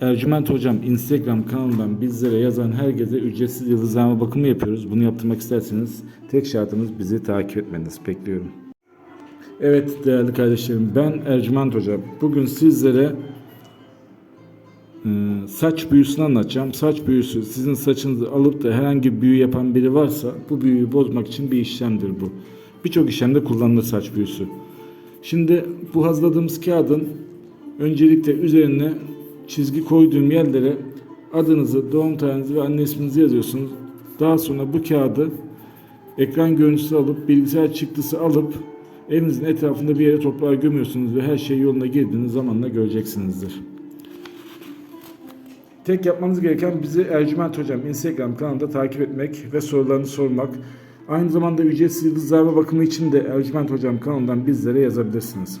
Ercüment Hocam Instagram kanalından bizlere yazan herkese ücretsiz yıldızlama bakımı yapıyoruz. Bunu yaptırmak isterseniz tek şartımız bizi takip etmeniz. Bekliyorum. Evet değerli kardeşlerim ben Ercüment Hocam. Bugün sizlere e, saç büyüsünü anlatacağım. Saç büyüsü sizin saçınızı alıp da herhangi bir büyü yapan biri varsa bu büyüyü bozmak için bir işlemdir bu. Birçok işlemde kullanılır saç büyüsü. Şimdi bu hazırladığımız kağıdın öncelikle üzerine çizgi koyduğum yerlere adınızı, doğum tarihinizi ve anne isminizi yazıyorsunuz. Daha sonra bu kağıdı ekran görüntüsü alıp bilgisayar çıktısı alıp evinizin etrafında bir yere toprağa gömüyorsunuz ve her şey yoluna girdiğiniz zamanla göreceksinizdir. Tek yapmanız gereken bizi Ercüment Hocam Instagram kanalında takip etmek ve sorularını sormak. Aynı zamanda ücretsiz yıldızlarla bakımı için de Ercüment Hocam kanalından bizlere yazabilirsiniz.